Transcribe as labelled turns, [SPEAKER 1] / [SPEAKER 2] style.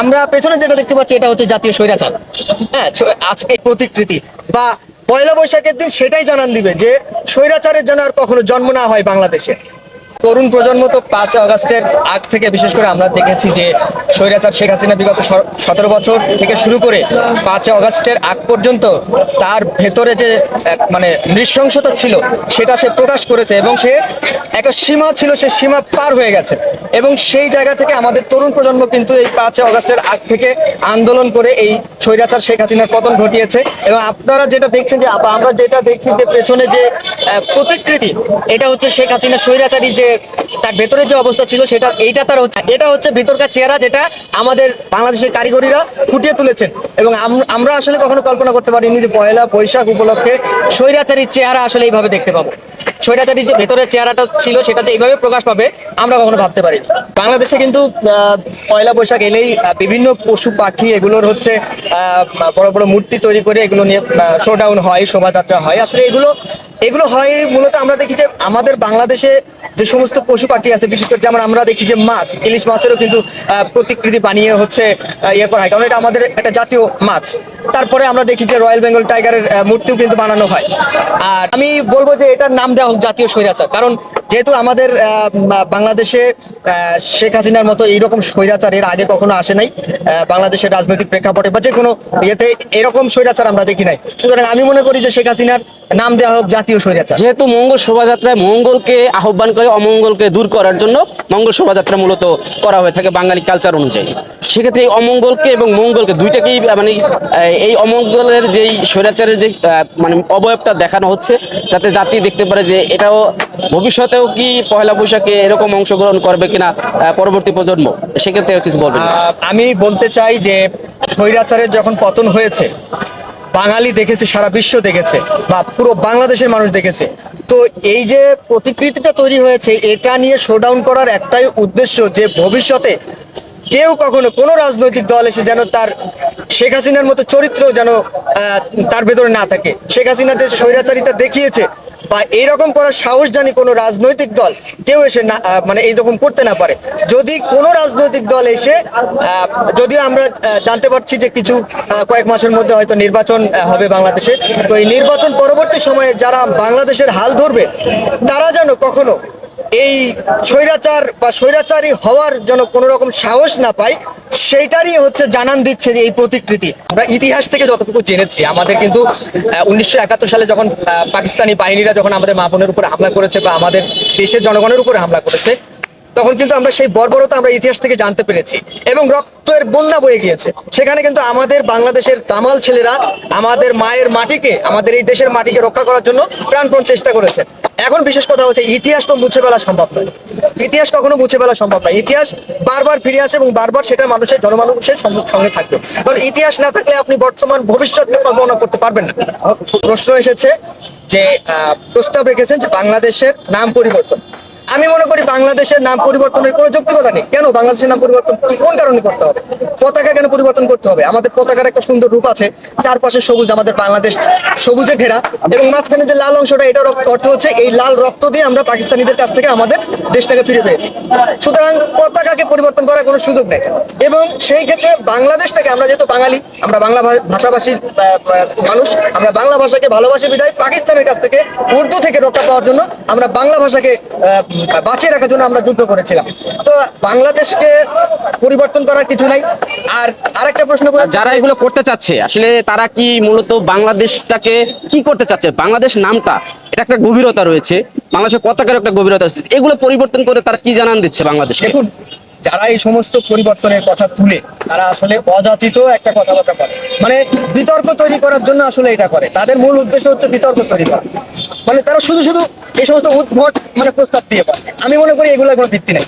[SPEAKER 1] আমরা পেছনে যেটা দেখতে পাচ্ছি, এটা হচ্ছে জাতীয় স্বৈরাচার। হ্যাঁ আজকে প্রতিকৃতি। বা পয়লা বৈশাখের দিন সেটাই জানান দিবে যে, স্বৈরাচারের যেন আর কখনো জন্ম না হয় বাংলাদেশে। তরুণ প্রজন্ম তো পাঁচ আগস্টের আগ থেকে, বিশেষ করে আমরা দেখেছি যে, স্বৈরাচার শেখ হাসিনা বিগত সতেরো বছর থেকে শুরু করে পাঁচ আগস্টের আগ পর্যন্ত তার ভেতরে যে মানে নৃশংসতা ছিল, সেটা সে প্রকাশ করেছে এবং সে একটা সীমা ছিল, সে সীমা পার হয়ে গেছে। এবং সেই জায়গা থেকে আমাদের তরুণ প্রজন্ম কিন্তু এই পাঁচ আগস্টের আগ থেকে আন্দোলন করে এই স্বৈরাচার শেখ হাসিনার পতন ঘটিয়েছে। এবং আপনারা যেটা দেখছেন যে আমরা যেটা দেখছি যে পেছনে যে প্রতিকৃতি, এটা হচ্ছে শেখ হাসিনা স্বৈরাচারী যে, তার ভেতরে যে অবস্থা ছিল সেটা, এইটা তার হচ্ছে, এটা হচ্ছে ভিতরকার চেহারা যেটা আমাদের বাংলাদেশের কারিগরিরা ফুটিয়ে তুলেছেন। এবং আমরা আসলে কখনো কল্পনা করতে পারিনি যে পয়লা বৈশাখ উপলক্ষে স্বৈরাচারীর চেহারা আসলে এইভাবে দেখতে পাবো। স্বৈরাচারী যে ভেতরে চেহারাটা ছিল সেটাতে এইভাবে প্রকাশ পাবে, আমরা কখনো ভাবতে পারি বাংলাদেশে কিন্তু পয়লা বৈশাখ এলেই বিভিন্ন পশু পাখি এগুলোর হচ্ছে বড় বড় মূর্তি তৈরি করে এগুলো নিয়ে শোডাউন হয়, শোভাযাত্রা হয়। আসলে এগুলো এগুলো হয় মূলত আমরা দেখি যে আমাদের বাংলাদেশে যে সমস্ত পশু পাখি আছে, বিশেষ করে যেমন আমরা দেখি যে মাছ, ইলিশ মাছেরও কিন্তু প্রতিকৃতি বানিয়ে হচ্ছে ইয়ে করা হয়। কারণ এটা আমাদের একটা জাতীয় মাছ। তারপরে আমরা দেখি যে রয়্যাল বেঙ্গল টাইগারের মূর্তিও কিন্তু বানানো হয়। আর আমি বলব যে এটার নাম দেওয়া হোক জাতীয় স্বৈরাচার। কারণ যেহেতু আমাদের বাংলাদেশে শেখ হাসিনার মতো এইরকম স্বৈরাচার এর আগে কখনো আসে নাই বাংলাদেশের রাজনৈতিক প্রেক্ষাপটে বা যে কোনো ইয়েতে এরকম স্বৈরাচার আমরা দেখি নাই। সুতরাং আমি মনে করি যে শেখ হাসিনার নাম দেওয়া হোক জাতীয় স্বৈরাচার।
[SPEAKER 2] যেহেতু মঙ্গল শোভাযাত্রায় মঙ্গলকে আহ্বান করে, অমঙ্গলকে দূর করার জন্য মঙ্গল শোভাযাত্রা মূলত করা হয়ে থাকে বাঙালি কালচার অনুযায়ী। সেক্ষেত্রে অমঙ্গলকে এবং মঙ্গলকে দুইটাকেই মানে এই অমঙ্গলের যেই স্বৈরাচারের যে মানে অবয়বটা দেখানো হচ্ছে, যাতে জাতি দেখতে পারে যে এটাও ভবিষ্যতেও কি পয়লা বৈশাখে এরকম অংশগ্রহণ করবে কিনা পরবর্তী প্রজন্ম, সেক্ষেত্রে কিছু বলবেন
[SPEAKER 1] আমি বলতে চাই যে স্বৈরাচারের যখন পতন হয়েছে, বাঙালি দেখেছে, সারা বিশ্ব দেখেছে, বা পুরো বাংলাদেশের মানুষ দেখেছে, তো এই যে প্রতিকৃতিটা তৈরি হয়েছে, এটা নিয়ে শোডাউন করার একটাই উদ্দেশ্য যে ভবিষ্যতে কেউ কখনো কোনো রাজনৈতিক দল এসে যেন তার শেখ হাসিনার মতো চরিত্র যেন তার ভেতরে না থাকে। শেখ হাসিনা যে স্বৈরাচারিতা দেখিয়েছে বা এইরকম করার সাহস জানি কোনো রাজনৈতিক দল, কেউ এসে না মানে এইরকম করতে না পারে। যদি কোনো রাজনৈতিক দল এসে যদিও আমরা জানতে পারছি যে কিছু কয়েক মাসের মধ্যে হয়তো নির্বাচন হবে বাংলাদেশে। তো এই নির্বাচন পরবর্তী সময়ে যারা বাংলাদেশের হাল ধরবে, তারা যেন কখনো এই স্বৈরাচার বা স্বৈরাচারী হওয়ার যেন কোনো রকম সাহস না পায় সেইটারই হচ্ছে জানান দিচ্ছে যে এই প্রতিকৃতি। আমরা ইতিহাস থেকে যতটুকু জেনেছি, আমাদের কিন্তু উনিশশো একাত্তর সালে যখন পাকিস্তানি বাহিনীরা যখন আমাদের মা বোনের উপরে হামলা করেছে বা আমাদের দেশের জনগণের উপরে হামলা করেছে, তখন কিন্তু আমরা সেই বর্বরতা আমরা ইতিহাস থেকে জানতে পেরেছি এবং রক্তের বন্যা বয়ে গিয়েছে। সেখানে কিন্তু আমাদের বাংলাদেশের তামাল ছেলেরা আমাদের মায়ের মাটিকে, আমাদের এই দেশের মাটিকে রক্ষা করার জন্য প্রাণপণ চেষ্টা করেছে। এখন বিশেষ কথা হচ্ছে, ইতিহাস তো মুছে ফেলা সম্ভব নয়। ইতিহাস কখনো মুছে ফেলা সম্ভব নয়। ইতিহাস বারবার ফিরে আসে এবং বারবার সেটা মানুষের, জনমানুষের সঙ্গে থাকবে। কারণ ইতিহাস না থাকলে আপনি বর্তমান ভবিষ্যৎকে কল্পনা করতে পারবেন না। প্রশ্ন এসেছে যে প্রস্তাব রেখেছেন যে বাংলাদেশের নাম পরিবর্তন। আমি মনে করি বাংলাদেশের নাম পরিবর্তনের কোনো যৌক্তিকতা নেই। কেন? বাংলাদেশের নাম পরিবর্তন কি কোন কারণে করতে হবে? পতাকা কেন পরিবর্তন করতে হবে? আমাদের পতাকার একটা সুন্দর রূপ আছে। চারপাশে সবুজ, আমাদের বাংলাদেশ সবুজে ঘেরা এবং মাঝখানে যে লাল অংশটা, এটার অর্থ হচ্ছে এই লাল রক্ত দিয়ে আমরা পাকিস্তানিদের কাছ থেকে আমাদের দেশটাকে ফিরে পেয়েছি। সুতরাং পতাকাকে পরিবর্তন করার কোনো সুযোগ নেই। এবং সেই ক্ষেত্রে বাংলাদেশটাকে আমরা যেহেতু বাঙালি, আমরা বাংলা ভাষাভাষীর মানুষ, আমরা বাংলা ভাষাকে ভালোবাসি বিদায় পাকিস্তানের কাছ থেকে উর্দু থেকে রক্ষা পাওয়ার জন্য আমরা বাংলা ভাষাকে বাঁচিয়ে রাখার জন্য আমরা যুদ্ধ করেছিলাম। তো বাংলাদেশকে পরিবর্তন করার কিছু নাই। আর আরেকটা প্রশ্ন করে।
[SPEAKER 2] যারা এগুলো করতে চাচ্ছে আসলে তারা কি মূলত বাংলাদেশটাকে কি করতে চাচ্ছে? বাংলাদেশ নামটা এটা একটা গভীরতা রয়েছে। বাংলাদেশের পতাকার একটা গভীরতা আছে এগুলো পরিবর্তন করে তারা কি জানান দিচ্ছে বাংলাদেশকে?
[SPEAKER 1] দেখুন যারা এই সমস্ত পরিবর্তনের কথা তুলে তারা আসলে অযাচিত একটা কথাবার্তা বলে মানে বিতর্ক তৈরি করার জন্য আসলে এটা করে। তাদের মূল উদ্দেশ্য হচ্ছে বিতর্ক তৈরি করা। মানে তারা শুধু শুধু এই সমস্ত উদ্ভট মানে প্রস্তাব দিয়ে পারে আমি মনে করি এগুলোর কোনো ভিত্তি নেই।